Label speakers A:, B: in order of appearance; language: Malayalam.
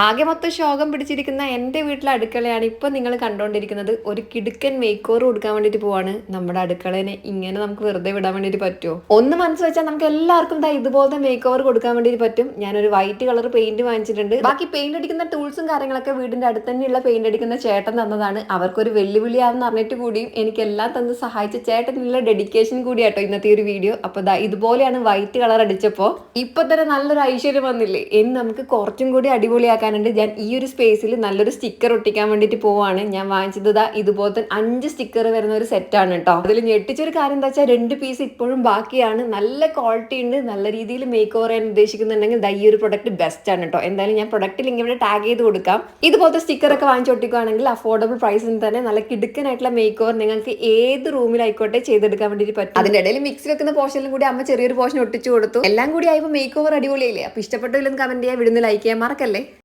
A: ആകെ മൊത്തം ശോകം പിടിച്ചിരിക്കുന്ന എന്റെ വീട്ടിലെ അടുക്കളയാണ് ഇപ്പം നിങ്ങൾ കണ്ടുകൊണ്ടിരിക്കുന്നത്. ഒരു കിടുക്കൻ മേക്ക് ഓവർ കൊടുക്കാൻ വേണ്ടിയിട്ട് പോവാണ്. നമ്മുടെ അടുക്കളേനെ ഇങ്ങനെ നമുക്ക് വെറുതെ വിടാൻ വേണ്ടിയിട്ട് പറ്റുമോ? ഒന്ന് മനസ്സ് വെച്ചാൽ നമുക്ക് എല്ലാവർക്കും ദാ ഇതുപോലത്തെ മേക്ക് ഓവർ കൊടുക്കാൻ വേണ്ടിയിട്ട് പറ്റും. ഞാനൊരു വൈറ്റ് കളർ പെയിന്റ് വാങ്ങിച്ചിട്ടുണ്ട്. ബാക്കി പെയിന്റ് അടിക്കുന്ന ടൂൾസും കാര്യങ്ങളൊക്കെ വീടിന്റെ അടുത്ത് തന്നെയുള്ള പെയിന്റ് അടിക്കുന്ന ചേട്ടൻ തന്നതാണ്. അവർക്കൊരു വെല്ലുവിളിയാണെന്ന് അറിഞ്ഞിട്ട് കൂടിയും എനിക്ക് എല്ലാം തന്ന് സഹായിച്ച ചേട്ടനുള്ള ഡെഡിക്കേഷൻ കൂടിയാട്ടോ ഇന്നത്തെ ഒരു വീഡിയോ അപ്പൊ ദാ ഇതുപോലെയാണ് വൈറ്റ് കളർ അടിച്ചപ്പോ ഇപ്പൊ തന്നെ നല്ലൊരു ഐശ്വര്യം വന്നില്ലേ? ഇനി നമുക്ക് കുറച്ചും കൂടി അടിപൊളിയാക്കാനുണ്ട് ഞാൻ ഈ ഒരു സ്പേസിൽ നല്ലൊരു സ്റ്റിക്കർ ഒട്ടിക്കാൻ വേണ്ടിയിട്ട് പോവാണ്. ഞാൻ വാങ്ങിച്ചത് ദാ ഇതുപോലത്തെ അഞ്ച് സ്റ്റിക്കർ വരുന്ന ഒരു സെറ്റാണ് കേട്ടോ അതിൽ ഞെട്ടിച്ചൊരു കാര്യം എന്താ വെച്ചാൽ രണ്ട് പീസ് ഇപ്പോഴും ബാക്കിയാണ്. നല്ല ക്വാളിറ്റി ഉണ്ട്. നല്ല രീതിയിൽ മേക്ക് ഓവർ ചെയ്യാൻ ഉദ്ദേശിക്കുന്നുണ്ടെങ്കിൽ ഈ ഒരു പ്രൊഡക്റ്റ് ബെസ്റ്റ് ആണ് കേട്ടോ എന്തായാലും ഞാൻ പ്രൊഡക്റ്റ് ലിങ്ക് ഇവിടെ ടാഗ് ചെയ്ത് കൊടുക്കാം. ഇതുപോലത്തെ സ്റ്റിക്കർ ഒക്കെ വാങ്ങിച്ചു ഒട്ടിക്കുകയാണെങ്കിൽ അഫോർഡബിൾ പ്രൈസിന് തന്നെ നല്ല കിടുക്കനായിട്ടുള്ള മേക്ക് ഓവർ നിങ്ങൾക്ക് ഏത് റൂമിലായിക്കോട്ടെ ചെയ്തെടുക്കാൻ വേണ്ടിയിട്ട് പറ്റും. അതിന്റെ ഇടയിൽ മിക്സ് വെക്കുന്ന പോർഷനിലും കൂടി അമ്മ ചെറിയൊരു പോർഷൻ ഒട്ടിച്ചു കൊടുത്തു. എല്ലാം കൂടി ആയപ്പോൾ മേക്ക് ഓവർ അടിപൊളിയല്ലേ? അപ്പൊ ഇഷ്ടപ്പെട്ടില്ലെന്ന് കമന്റ് ചെയ്യാൻ വിടുന്ന ലൈക്ക് ചെയ്യാൻ മറക്കല്ലേ?